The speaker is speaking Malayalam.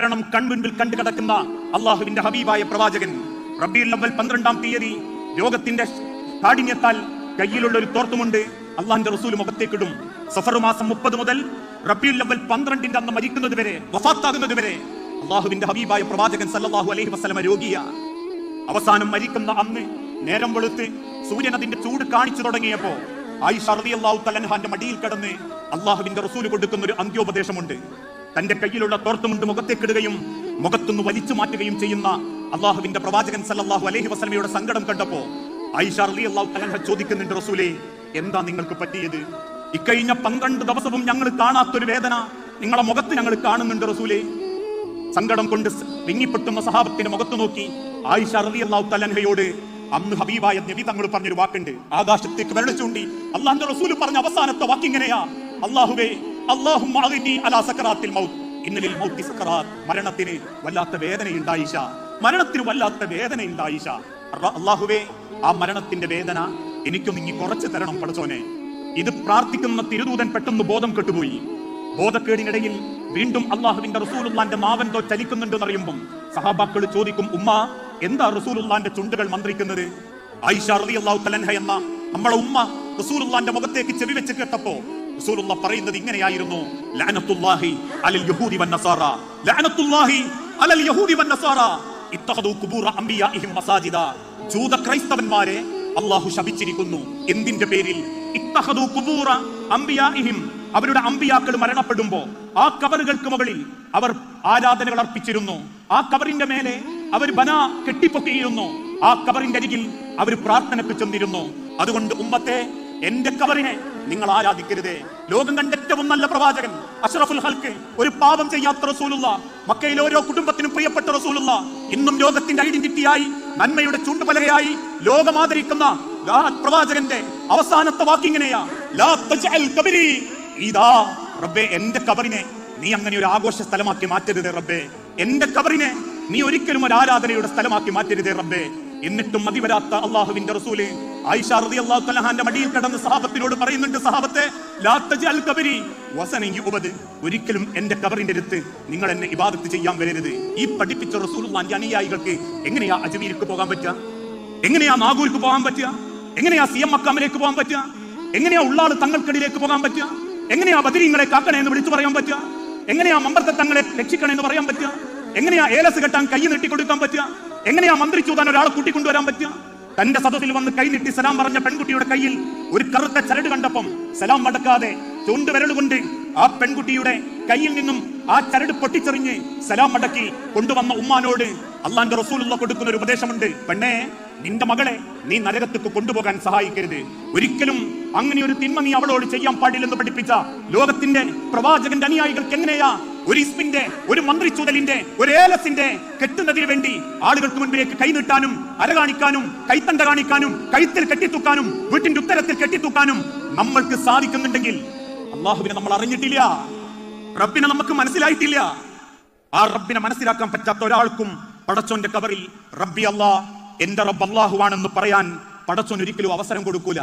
മരണം കൺമുൻപിൽ കണ്ടു കിടക്കുന്ന അള്ളാഹുവിന്റെ ഹബീബായ പ്രവാചകൻ. റബിയുൽ അവൽ പന്ത്രണ്ടാം തീയതി രോഗത്തിന്റെ കാഠിന്യത്താൽ കയ്യിലുള്ള ഒരു തോർത്തുമുണ്ട്. അള്ളാഹിന്റെ റസൂൽ മുഖത്തേക്കിടും. സഫർ മാസം മുപ്പത് മുതൽ റബിയുൽ അവൽ പന്ത്രണ്ടിന്റെ അന്ന് മരിക്കുന്നത് വരെ വഫാത്താകുന്നത് വരെ അള്ളാഹുവിന്റെ ഹബീബായ പ്രവാചകൻ സല്ലാഹു അലൈഹി വസ്ലമ രോഗിയ. അവസാനം മരിക്കുന്ന അന്ന് നേരം വെളുത്ത് സൂര്യൻ അതിന്റെ ചൂട് കാണിച്ചു തുടങ്ങിയപ്പോ ആയിഷ റളിയല്ലാഹു തലൻഹാന്റെ മടിയിൽ കിടന്ന് അള്ളാഹുവിന്റെ റസൂൽ കൊടുക്കുന്ന ഒരു അന്ത്യോപദേശമുണ്ട്. തന്റെ കയ്യിലുള്ള തോർത്തുമുണ്ട് മുഖത്തേക്കിടുകയും മുഖത്തുനിന്ന് വലിച്ചു മാറ്റുകയും ചെയ്യുന്ന അള്ളാഹുവിന്റെ പ്രവാചകൻ സല്ലാഹു അലഹി വസല്ലമയുടെ സങ്കടം കണ്ടപ്പോ ആയിഷ റളിയല്ലാഹു തലൻഹ ചോദിക്കുന്നുണ്ട് റസൂലേ എന്താ നിങ്ങൾക്ക് പറ്റിയത്? ഇക്കഴിഞ്ഞ പന്ത്രണ്ട് ദിവസവും ഞങ്ങൾ കാണാത്തൊരു വേദന നിങ്ങളെ മുഖത്ത് ഞങ്ങൾ കാണുന്നുണ്ട് റസൂലേ. സങ്കടം കൊണ്ട് വിങ്ങിപ്പെട്ടുന്ന സഹാബത്തിന്റെ മുഖത്ത് നോക്കി ആയിഷ റളിയല്ലാഹു തലൻഹയോട് അന്ന് ഹബീബായ നബി തങ്ങൾ പറഞ്ഞൊരു വാക്കുണ്ട് ആകാശത്തേക്ക് വരളിച്ചുണ്ടി ചൂണ്ടി അള്ളാഹിന്റെ റസൂൽ പറഞ്ഞ അവസാനത്തെ വാക്കിങ്ങനെയാ അള്ളാഹുവേ അള്ളാഹു അലാ സക്കറാത്തിൽ മൗത്ത്. ഇന്നലിൽ മൗത്തി സക്കറാത്ത് മരണത്തിന് വല്ലാത്ത വേദനയുണ്ടായിഷ. മരണത്തിന് വല്ലാത്ത വേദനയുണ്ടായിഷ. അള്ളാഹുവേ ആ മരണത്തിന്റെ വേദന എനിക്കൊന്ന് ഇനി കുറച്ച് തരണം പഠിച്ചോനെ ഇത് പ്രാർത്ഥിക്കുന്ന തിരുദൂതൻ പെട്ടെന്ന് ബോധം കെട്ടുപോയി. ബോധക്കേടിനിടയിൽ വീണ്ടും അള്ളാഹുവിന്റെ റസൂലുള്ളാന്റെ മാവൻതോ ചലിക്കുന്നുണ്ടെന്ന് അറിയുമ്പം സഹാബാക്കൾ ചോദിക്കും ഉമ്മ എന്താ റസൂലുള്ളാന്റെ ചുണ്ടുകൾ മന്ത്രിക്കുന്നത്? ആയിഷ റളിയല്ലാഹു തലൻഹ എന്ന നമ്മളെ ഉമ്മ റസൂലുള്ളാന്റെ മുഖത്തേക്ക് ചെവി വെച്ച് കേട്ടപ്പോ റസൂലുള്ള പറയുന്നത് ഇങ്ങനെയായിരുന്നു. ലഅനത്തുല്ലാഹി അലൽ ലഅനത്തുല്ലാഹി അലൽ ഇത്തഖദു അംബിയാഇഹിം മസാജിദ. ക്രൈസ്തവന്മാരെ അള്ളാഹു ശപിച്ചിരിക്കുന്നു. എന്തിന്റെ പേരിൽ? അംബിയാഇഹിം. അവരുടെ അമ്പിയാക്കൾ മരണപ്പെടുമ്പോ ആ കബറുകൾക്ക് മുകളിൽ അവർ ആരാധനകൾ അർപ്പിച്ചിരുന്നു. ആ കബറിന്റെ മേലെ അവർ ബന കെട്ടിപ്പൊക്കിയിരുന്നു. ആ കബറിന്റെ അരികിൽ അവർ പ്രാർത്ഥനക്ക് ചെന്നിരുന്നു. അതുകൊണ്ട് ഉമ്മത്തെ എന്റെ കബറിനെ നിങ്ങൾ ആരാധിക്കരുതേ. ലോകം കണ്ട ഏറ്റവും നല്ല പ്രവാചകൻ അഷ്റഫുൽ ഹൽക്ക് ഒരു പാപം ചെയ്യാത്ത റസൂലുള്ള. മക്കയിൽ ഓരോ കുടുംബത്തിനും പ്രിയപ്പെട്ട റസൂലുള്ള. ഇന്നും ലോകത്തിന്റെ ഐഡന്റിറ്റിയായി നന്മയുടെ ചൂണ്ടുപലകയായി ലോകം ആദരിക്കുന്ന പ്രവാചകന്റെ അവസാനത്തെ വാക്കിങ്ങനെയാ. ഇതാ എന്റെ കബറിനെ നീ അങ്ങനെ ഒരു ആഘോഷ സ്ഥലമാക്കി മാറ്റരുതേ റബ്ബേ. എന്റെ കബറിനെ നീ ഒരിക്കലും ഒരു ആരാധനയുടെ സ്ഥലമാക്കി മാറ്റരുതേ റബ്ബേ. എന്നിട്ടും മതിവരാത്ത അള്ളാഹുവിന്റെ റസൂൽ ആയിഷ റളിയല്ലാഹു തആലഹാന്റെ മടിയിൽ കിടന്ന് സഹാബത്തിനോട് പറയുന്നുണ്ട് സഹാബത്തെ ലാ തജ്അൽ കബരി വസനൻ യുബദ് ഒരിക്കലും എന്റെ കബറിന്റെ അടുത്ത് നിങ്ങൾ എന്നെ ഇബാദത്ത് ചെയ്യാൻ വരരുത്. ഈ പഠിപ്പിച്ച റസൂലുള്ളാന്റെ അനുയായികൾക്ക് എങ്ങനെയാ അജ്മീർക്ക് പോകാൻ പറ്റുക? എങ്ങനെയാ നാഗൂർക്ക് പോകാൻ പറ്റുക? എങ്ങനെയാ സി എം മക്കാമിലേക്ക് പോകാൻ പറ്റുക? എങ്ങനെയാ ഉള്ളാൾ തങ്ങൾക്കടിയിലേക്ക് പോകാൻ പറ്റുക? എങ്ങനെയാ ബദരീങ്ങളെ കാക്കണേ എന്ന് വിളിച്ചു പറയാൻ പറ്റുക? എങ്ങനെയാ മമ്പർത്തെ തങ്ങളെ രക്ഷിക്കണേ എന്ന് പറയാൻ പറ്റുക? എങ്ങനെയാ ഏലസ് കെട്ടാൻ കൈ നീട്ടി കൊടുക്കാൻ പറ്റുക? എങ്ങനെയാ മന്ത്രി ചൂതാൻ ഒരാളെ കൂട്ടിക്കൊണ്ടുവരാൻ പറ്റുക? തന്റെ സദസ്സിൽ വന്ന് കൈ നീട്ടി സലാം പറഞ്ഞ പെൺകുട്ടിയുടെ കയ്യിൽ ഒരു കറുത്ത ചരട് കണ്ടപ്പം സലാം മടക്കാതെ ചൂണ്ടുവിരലുകൊണ്ട് ആ പെൺകുട്ടിയുടെ കയ്യിൽ നിന്നും ആ ചരട് പൊട്ടിച്ചെറിഞ്ഞ് സലാം മടക്കി കൊണ്ടുവന്ന ഉമ്മാനോട് അള്ളാന്റെ റസൂലുള്ള കൊടുക്കുന്ന ഒരു ഉപദേശമുണ്ട്. പെണ്ണേ നിന്റെ മകളെ നീ നരകത്തേക്ക് കൊണ്ടുപോകാൻ സഹായിക്കരുത്. ഒരിക്കലും അങ്ങനെ ഒരു തിന്മ നീ അവളോട് ചെയ്യാൻ പാടില്ലെന്ന് പഠിപ്പിച്ച ലോകത്തിന്റെ പ്രവാചകന്റെ അനുയായികൾക്ക് എങ്ങനെയാ ഒരു ഇസ്മിന്റെ ഒരു മന്ത്രി ചുതലിന്റെ ഒരു ഏലസിന്റെ കെട്ടുന്നതിന് വേണ്ടി ആളുകൾക്ക് മുൻപിലേക്ക് കൈനീട്ടാനും അര കാണിക്കാനും കൈത്തണ്ട കാണിക്കാനും കഴുത്തിൽ കെട്ടിത്തൂക്കാനും വീട്ടിന്റെ ഉത്തരത്തിൽ കെട്ടിത്തൂക്കാനും നമ്മൾക്ക് സാധിക്കുന്നുണ്ടെങ്കിൽ അള്ളാഹുവിനെ നമ്മൾ അറിഞ്ഞിട്ടില്ല. റബ്ബിനെ നമുക്ക് മനസ്സിലായിട്ടില്ല. ആ റബ്ബിനെ മനസ്സിലാക്കാൻ പറ്റാത്ത ഒരാൾക്കും പടച്ചോന്റെ കവറിൽ റബ്ബി അള്ളാ എന്റെ റബ്ബ് അള്ളാഹുവാണെന്ന് പറയാൻ പടച്ചോൻ ഒരിക്കലും അവസരം കൊടുക്കൂല.